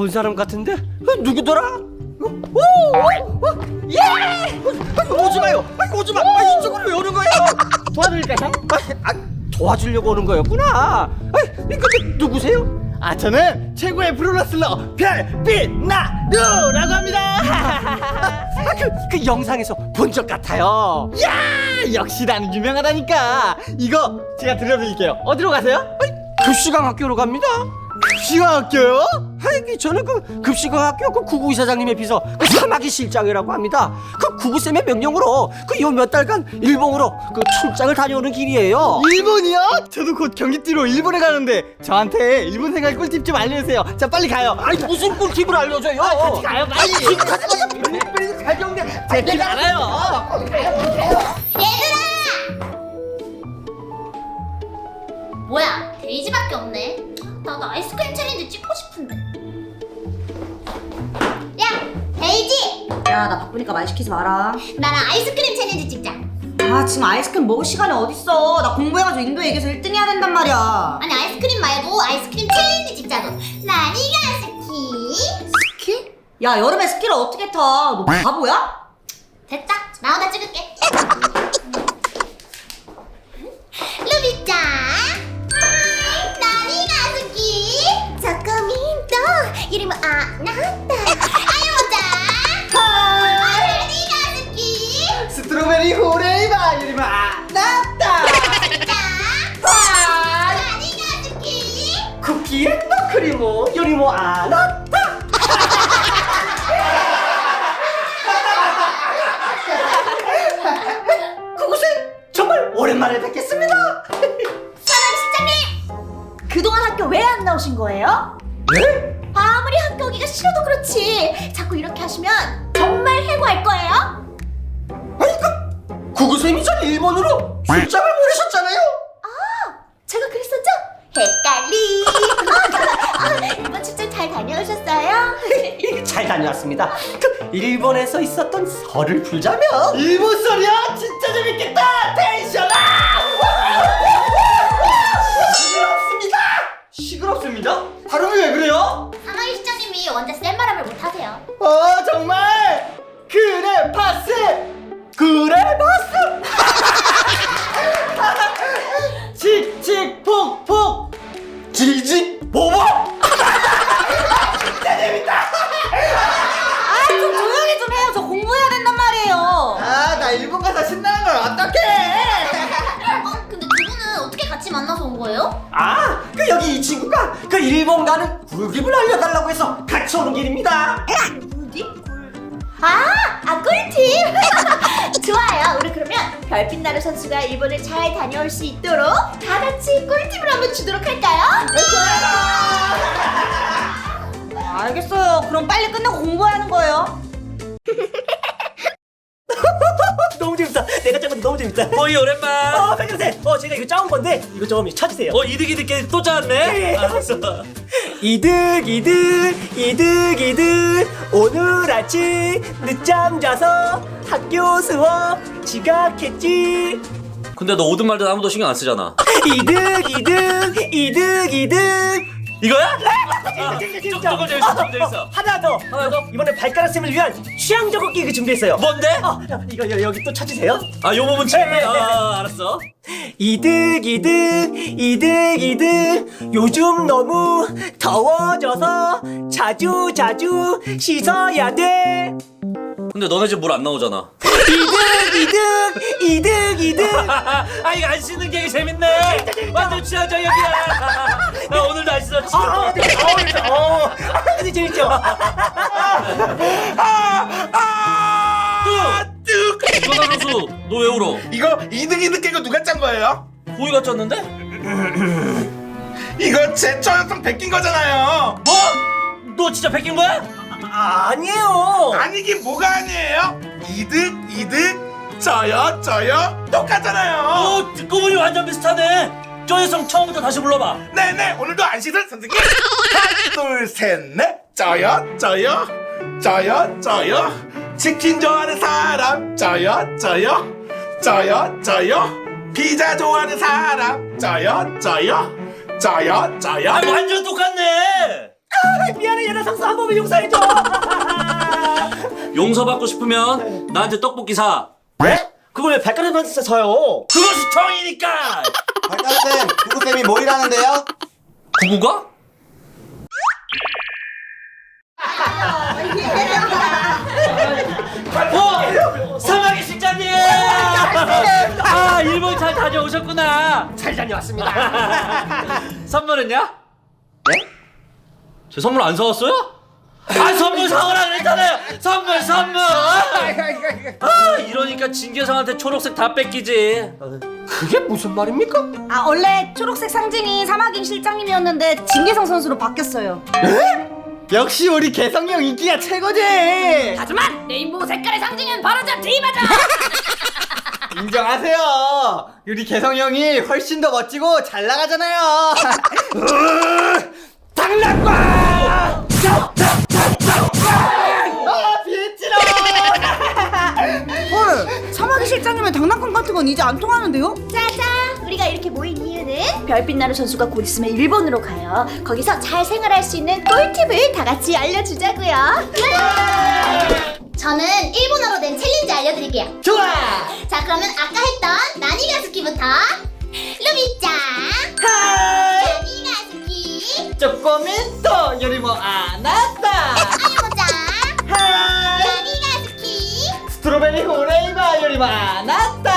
본 사람 같은데 어, 누구더라? 어, 오, 오, 오, 예! 아, 오지 마요. 아, 오지 마. 아, 이쪽으로 왜 오는 거예요? 도와드릴까요? 아, 아, 도와주려고 오는 거였구나. 아, 근데 누구세요? 아 저는 최고의 프로레슬러 별빛나루라고 합니다. 아, 그, 그 영상에서 본 적 같아요. 야 역시 나는 유명하다니까. 이거 제가 들려드릴게요. 어디로 가세요? 급식왕 학교로 갑니다. 시간학교요? 아이, 저는 그 급식왕 학교 그 구구 이사장님에 비서 그 사마귀 실장이라고 합니다. 그 구구쌤의 명령으로 그 요 몇 달간 일본으로 그 출장을 다녀오는 길이에요. 일본이요? 저도 곧 경기 뛰러 일본에 가는데 저한테 일본 생활 꿀팁 좀 알려주세요. 자 빨리 가요. 아니 무슨 꿀팁을 알려줘요? 같이 가요, 빨리. 아니 지금 마세요. 가정돼. 제길 알아요. 얘들아! 뭐야, 데이지밖에 없네. 나도 아이스크림 챌린지 찍고 싶은데. 야, 데이지! 야, 나 바쁘니까 말 시키지 마라. 나랑 아이스크림 챌린지 찍자. 아, 지금 아이스크림 먹을 시간이 어딨어. 나 공부해가지고 인도 얘기해서 1등 해야 된단 말이야. 아니, 아이스크림 말고 아이스크림 챌린지 찍자고. 나 니가 스키. 스키? 야, 여름에 스키를 어떻게 타? 너 바보야? 됐다. 나 혼자 찍을게. 루비짱. 하이, 나니가 스키. 조금인도 이름은 아나다. 아유모짱. 하이, 나니가 스키. 스트로베리 호레이바 이름은 아나다. 자, 잘 다녀왔습니다. 그 일본에서 있었던 설을 풀자면 일본 소리야? 진짜 재밌겠다. 텐션 아! 시끄럽습니다. 시끄럽습니다. 발음이 왜 그래요? 사마이 시장님이 원래 센 바람을 못 하세요. 어 정말 그래 파스 그래 봤어. 칙칙 폭폭 지지 보보. 아, 나 일본 가서 신나는 걸 어떡해 어, 근데 두 분은 어떻게 같이 만나서 온 거예요? 아, 그 여기 이 친구가 그 일본 가는 꿀팁을 알려달라고 해서 같이 오는 길입니다. 어디? 아, 아 꿀팁. 좋아요. 우리 그러면 별빛나루 선수가 일본을 잘 다녀올 수 있도록 다 같이 꿀팁을 한번 주도록 할까요? 알겠어요. 그럼 빨리 끝내고 공부하는 거예요. 너무 재밌다. 내가 짜은 너무 재밌다. 어이 오랜만. 어, 백현생. 어, 제가 이거 짜온 건데 이거 좀 찾으세요. 어 이득 이득 또 짜왔네. 알았어. 이득 이득 이득 이득 오늘 아침 늦잠 자서 학교 수업 지각했지 근데 너 오든 말든 아무도 신경 안 쓰잖아. 이득 이득 이득 이득 이거야? 아, 재밌어, 재밌어. 조금 재밌어, 조금 재밌어. 하나 더 하나 더? 이번에 발가락 쌤을 위한 취향 그 준비했어요 뭔데? 어, 이거 여, 여기 또 찾으세요 아 요 부분 채네. 아 알았어. 이득 이득 이득 이득 요즘 너무 더워져서 자주 자주 씻어야 돼 근데 너네 집 물 안 나오잖아. 이득 이득 이득 이득 아 이거 안 씻는 게 재밌네. 완전 취향 저격이야. 나 오늘도 안 씻었지. 아, 네. 어, 네. 어, 아, 근데 재밌죠? 조나 선수 너 왜 울어? 이거 이득 이득 깨고 누가 짠 거예요? 고의가 쪘는데? 이거 제 저였으면 베낀 거잖아요. 뭐? 너 진짜 베낀 거야? 아, 아니에요. 아니긴 뭐가 아니에요? 이득 이득 저요 저요 똑같잖아요. 어 듣고 보니 완전 비슷하네. 저 여성 처음부터 다시 불러봐. 네네 오늘도 안 씻을 선생님. 하나 둘 셋 넷 저요 저요 저요 저요 치킨 좋아하는 사람 저요 저요 저요 저요 피자 좋아하는 사람 저요 저요 저요 저요 아 완전 똑같네. 미안해 얘나 상수 한 번만 용서해줘 용서받고 싶으면 나한테 떡볶이 사. 네? 그걸 왜 백화점한테 사요 그것이 정이니까. 박가쌤 구구쌤이 뭐 일하는데요? 구구가? 어! 사마귀 실장님! 아, 일본 잘 다녀오셨구나. 잘 다녀왔습니다 선물은요? 네? 제 선물 안 사왔어요? 아, 선물 사오라 그랬잖아요! 선물, 선물! 아, 이러니까 진계성한테 초록색 다 뺏기지. 그게 무슨 말입니까? 아 원래 초록색 상징이 사마귀 실장님이었는데 진계성 선수로 바뀌었어요. 역시 우리 개성이 형 인기가 최고지 하지만 레인보우 색깔의 상징은 바로 저 디마죠. 인정하세요 우리 개성이 형이 훨씬 더 멋지고 잘 나가잖아요 안 통하는데요? 짜잔! 우리가 이렇게 모인 이유는 별빛 나루 선수가 곧 있으면 일본으로 가요. 거기서 잘 생활할 수 있는 꿀팁을 다 같이 알려주자고요. 저는 일본어로 된 챌린지 알려드릴게요. 좋아 자, 그러면 아까 했던 나니 가스키부터 루미짱, 하이 나니 가스키, 조금은 요리 뭐안 왔다 아이모짱, 하이 나니 가스키, 스트로베리 호레이바 요리 뭐안 왔다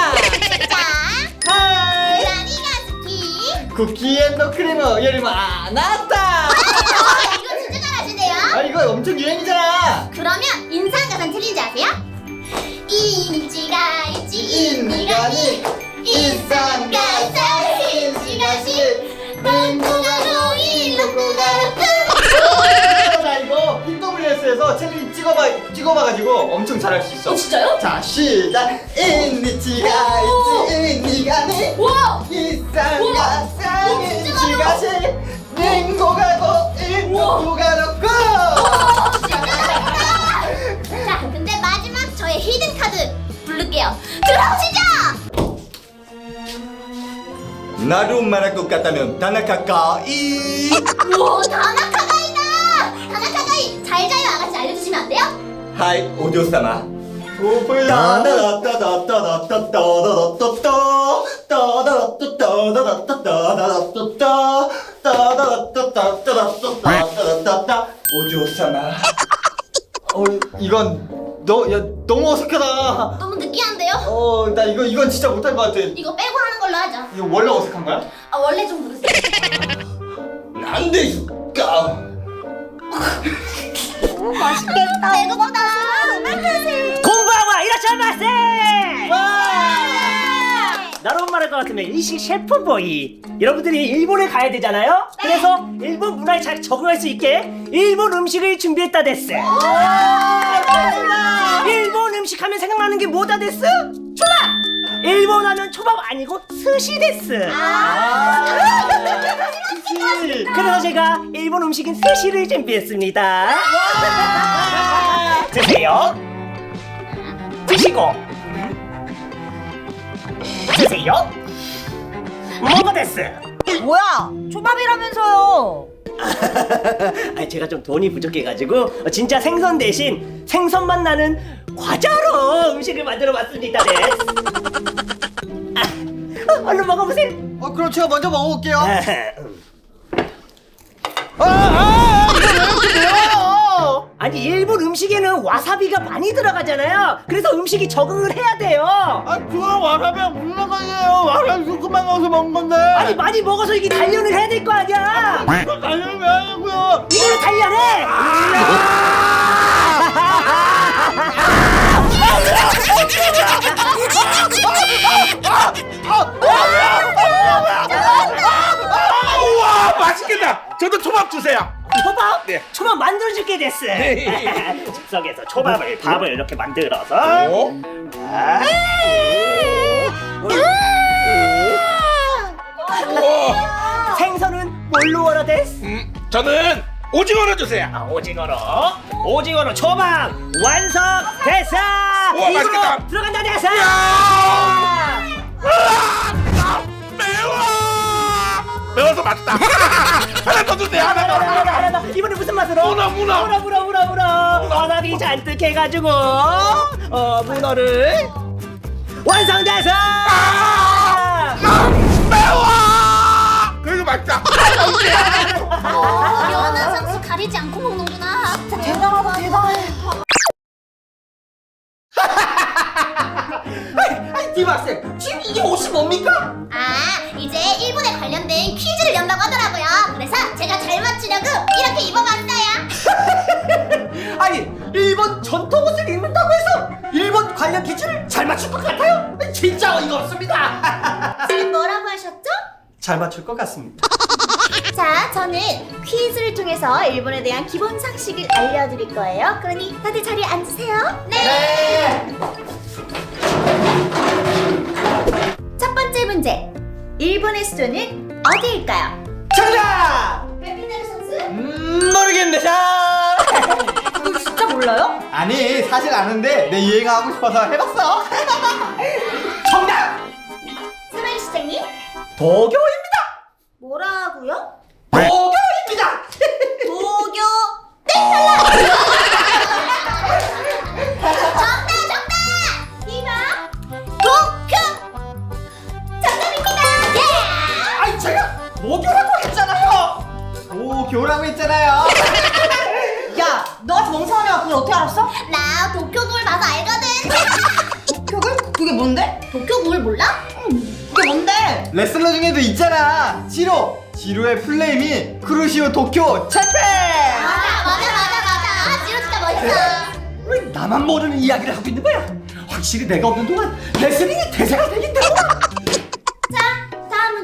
쿠키 앤더 크리머 요리 뭐안 왔다. 이거 진짜 잘하시네요. 아 이거 엄청 유행이잖아. 그러면 인상가산 챌린지 아세요? 인지가 있지 인니가니? 인상가산 인지가시 롱구가 PWS에서 챌린지 찍어봐 찍어봐가지고 엄청 잘할 수 있어. 진짜요? 자 시작. 인니치가 있지 인니가 니 와! 이상가 우와, 진짜 잘한다. 쌍인치가시 닝고가 고 일고가 놓고 자 근데 마지막 저의 히든 카드 부를게요 들어오시죠! 나루 말할 것 같다면 다나카카이 오 다나 하이 오디오 사마. 오디오 사마. 어 이건 너 야 너무 어색하다. 너무 느끼한데요? 어 나 이거 이건 진짜 못할 것 같아. 이거 빼고 하는 걸로 하죠 이거 원래 어색한 거야? 아 원래 좀 그러세요. 안돼 있을까 맛있겠다. 배고프다. 공부하고 이라샤마세 나로 말할 것 같으면 일식 셰프보이. 여러분들이 일본에 가야 되잖아요? 그래서 일본 문화에 잘 적응할 수 있게 일본 음식을 준비했다 데스 일본 음식 하면 생각나는 게 뭐다 데스? 초밥! 일본 하면 초밥 아니고 스시 데스 그래서 제가 일본 음식인 스시를 준비했습니다 드세요. 드시고. 드세요. 먹어 데스 뭐야? 초밥이라면서요? 아니 제가 좀 돈이 부족해가지고 어, 진짜 생선 대신 생선만 나는 과자로 음식을 만들어 봤습니다 네. 아, 어, 얼른 먹어보세요. 어 그럼 제가 먼저 먹어볼게요. 아, 아 아! 이거 왜 이렇게 아니 일본 음식에는 와사비가 많이 들어가잖아요 그래서 음식이 적응을 해야 돼요 아 그거 와사비랑 무슨 상관이에요 와사비 조금만 넣어서 먹은 건데 아니 많이 먹어서 이게 단련을 해야 될 거 아니야 이거 당연히 왜 하냐고요 이걸로 단련해 우와 맛있겠다. 저도 초밥 주세요. 초밥? 네. 초밥 만들어줄게 됐어 네. 즉석에서 초밥을 밥을 이렇게 만들어서 어? 우와. 생선은 뭘로 원하 됐어? 음, 저는 오징어로 주세요. 아, 오징어로 오징어로 초밥 완성 됐어 우와, 입으로 맛있겠다. 들어간다 됐어 매워. 매워서 맛있다. 하나 더 주세요. 하나 더. 하나 더 하나 더 이번에 무슨 맛으로? 문어, 문어. 문어 문어 문어 문어 와사비 잔뜩 해가지고 어 문어를 완성돼서 매워 그리고 맛있다 어, 연아 선수 가리지 않고 먹는구나. 진짜 대단하다, 대단해. 디박쌤 지금 이 옷이 뭡니까? 아, 이제 일본에 관련된 퀴즈를 연다고 하더라고요. 그래서 제가 잘 맞추려고 이렇게 입어봤어요. 아니 일본 전통 옷을 입는다고 해서 일본 관련 퀴즈를 잘 맞출 것 같아요? 진짜 어이가 없습니다 지금 뭐라고 하셨죠? 잘 맞출 것 같습니다 자, 저는 퀴즈를 통해서 일본에 대한 기본 상식을 알려드릴 거예요. 그러니 다들 자리에 앉으세요. 네. 첫 번째 문제. 일본의 수도는 어디일까요? 정답! 별빛나루 선수? 음, 모르겠네요 그거 진짜 몰라요? 아니 사실 아는데 내 유행하고 싶어서 해봤어 정답! 스마일 시장님? 도교입니다 뭐라고요? 도교입니다 도교. 네, 탈락. 교라고 했잖아요 야, 멍청한 애가 그걸 어떻게 알았어? 나 도쿄굴 봐서 알거든. 도쿄굴? 그게 뭔데? 도쿄굴 몰라? 그게 뭔데? 레슬러 중에도 있잖아 지로 지로의 플레임이 크루시오 도쿄 챔페 맞아, 맞아, 맞아, 맞아. 아, 지로 진짜 멋있어. 왜 나만 모르는 이야기를 하고 있는 거야? 확실히 내가 없는 동안 레슬링이 대세가 되긴 다음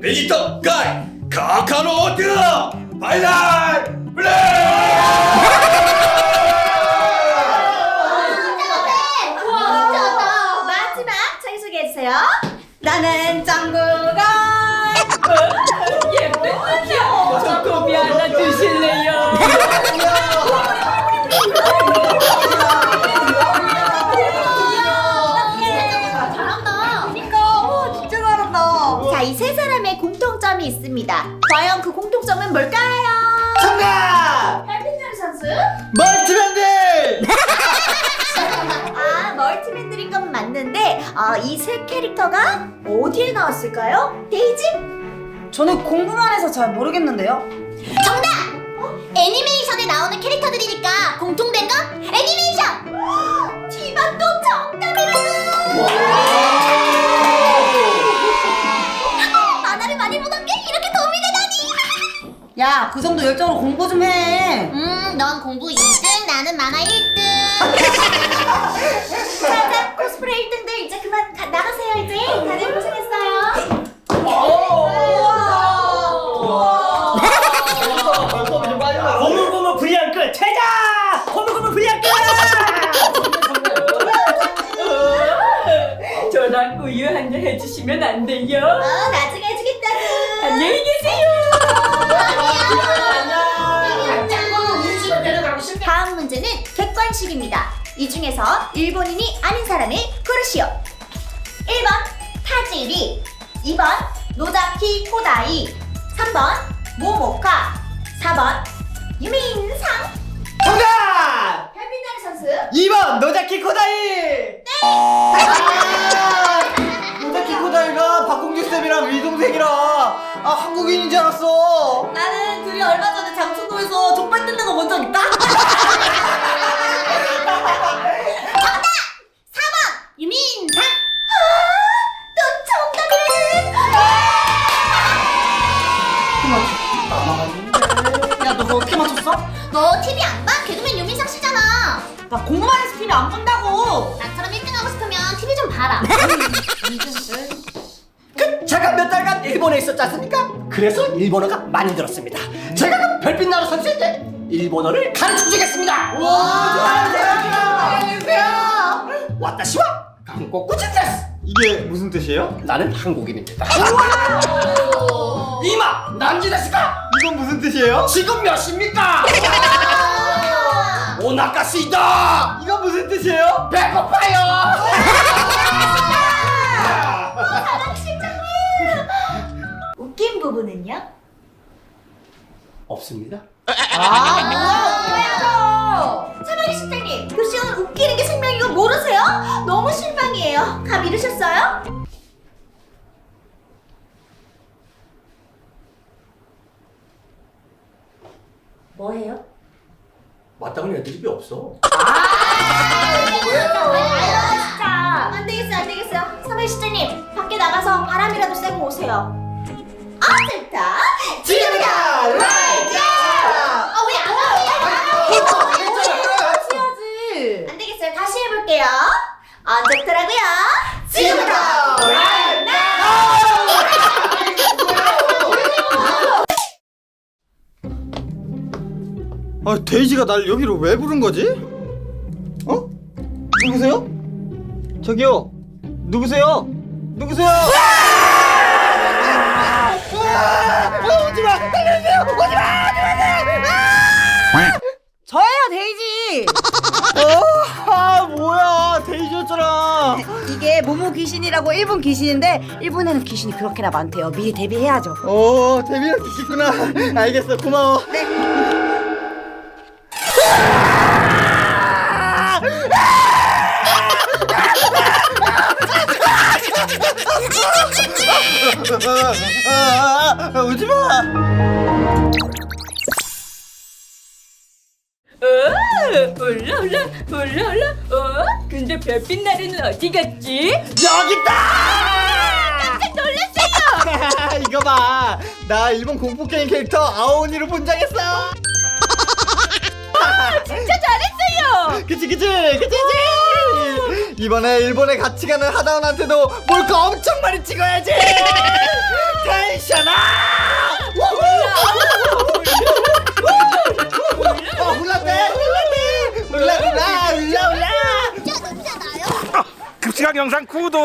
베지터 가이 카카로트 발랄 블레 우와 미쳤다 마지막 자기소개해주세요 나는 짱구가 예쁜 귀여워 초코비 하나 주실래요? 공통점이 있습니다. 과연 그 공통점은 뭘까요? 정답 별빛나루 선수? 멀티밴드 아, 멀티맨들인 건 맞는데 아, 이 세 캐릭터가 어디에 나왔을까요? 데이지? 저는 공부만 해서 잘 모르겠는데요 정답! 애니메이션에 나오는 캐릭터들이니까 공통된 건 애니메이션! 디바 또 정답이라고! 야 그 정도 열정으로 공부 좀 해 음, 넌 공부 2등, 나는 만화 1등. 자, 자, 코스프레 1등들 이제 그만 가, 나가세요, 이제. 다들 고생했어요. 고무고무 불량 끝 퇴자! 고무고무 불량 끝! 저랑 우유 한 잔 해주시면 안 돼요? 어, 나중에 해주겠다고. 안녕히 계세요. 객관식입니다. 이 중에서 일본인이 아닌 사람을 고르시오. 1번 타지리. 2번 노자키 코다이. 3번 모모카. 4번 유민상. 정답! 별빛나루 선수. 2번 노자키 코다이. 아, 노자키 코다이가 박공주 쌤이랑 위동생이라 아 한국인인 줄 알았어. 나는 둘이 얼마 전에 장충동에서 족발 뜯는 거 본 적 있다 그래서 일본어가 많이 들었습니다. 제가 그 별빛 나루 선수에게 일본어를 가르쳐 주겠습니다. 와, 좋아요, 좋아요. 와타시와 한국 구진데스. 이게 무슨 뜻이에요? 나는 한국인입니다. 이마 난지데스까? 이건 무슨 뜻이에요? 지금 몇 시입니까? 오나카시다. 이건 무슨 뜻이에요? 배고파요. 웃긴 부분은요? 없습니다. 사마리 실장님, 그 시간을 웃기는 게 생명인 거 모르세요? 너무 실망이에요. 감 잃으셨어요? 뭐해요? 마땅한 애들이 없어. 진짜. 안 되겠어, 안 되겠어요. 사마리 실장님, 밖에 나가서 바람이라도 쐬고 오세요. 아, now. 아, 왜안 와요? 해야지. 안 되겠어요. 다시 해볼게요. 언제부터라고요? 지금부터 right 아 데이지가 날 여기로 왜 부른 거지? 어? 누구세요? 저기요 누구세요? 누구세요? 오지마 달려주세요 오지 마 저예요 데이지. 어? 아 뭐야 데이지였잖아 이게 모모 귀신이라고 일본 귀신인데 일본에는 귀신이 그렇게나 많대요. 미리 대비해야죠. 오 데뷔할 수 있구나 알겠어 고마워 아, 아, 오지마 올라 올라 올라 올라 어? 근데 별빛 나루는 어디 갔지? 여기 있다! 깜짝 놀랐어요! 이거 봐! 나 일본 공포 게임 캐릭터 아오니로 분장했어! 진짜 잘했어요. 그치 그치 그치 그치! 이번에 일본에 같이 가는 하다원한테도 몰카 엄청 많이 찍어야지! 텐션아! 급식학 영상 구독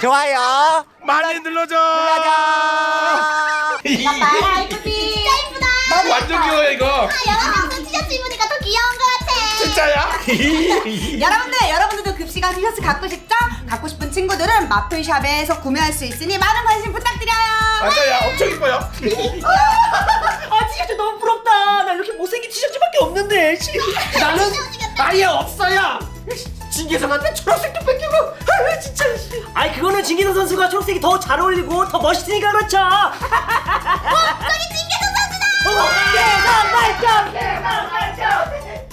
좋아요! 많이 눌러줘 now. 진짜 이쁘다. 완전 귀여워 이거 여러분 티셔츠 입으니까 더 귀여운 것 같아. 진짜야? 여러분들 여러분들도 급식왕 티셔츠 갖고 싶죠? 갖고 싶은 친구들은 마플샵에서 구매할 수 있으니 많은 관심 부탁드려요. 맞아요 엄청 이뻐요 아 티셔츠 너무 부럽다. 나 이렇게 못생긴 티셔츠밖에 없는데. 나는 아예 없어요. 진계성한테 초록색도 뺏기고. 아 진짜. 아이 그거는 진계성 선수가 초록색이 더 잘 어울리고 더 멋있으니까 그렇죠. 저기 진계성 선수다. 대단 발전. 대단 발전.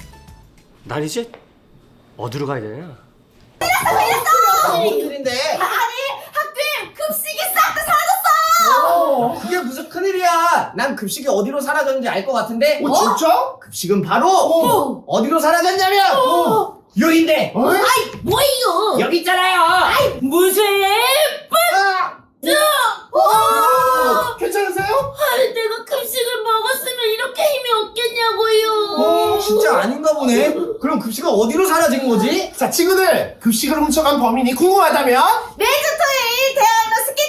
난 이제 어디로 가야 되냐? 큰일인데 아니 학교에 급식이 싹 다 사라졌어. 그게 무슨 큰일이야. 난 급식이 어디로 사라졌는지 알 것 같은데. 어, 진짜? 급식은 바로 어. 디로 사라졌냐면 여긴데 아이 뭐예요? 여기 있잖아요. 무슨? 어, 괜찮으세요? 아니 내가 급식을 먹었으면 이렇게 힘이 없겠냐고요. 어, 진짜 아닌가 보네. 그럼 급식은 어디로 사라진 거지? 자 친구들 급식을 훔쳐간 범인이 궁금하다면 매주 토요일 대학로 스키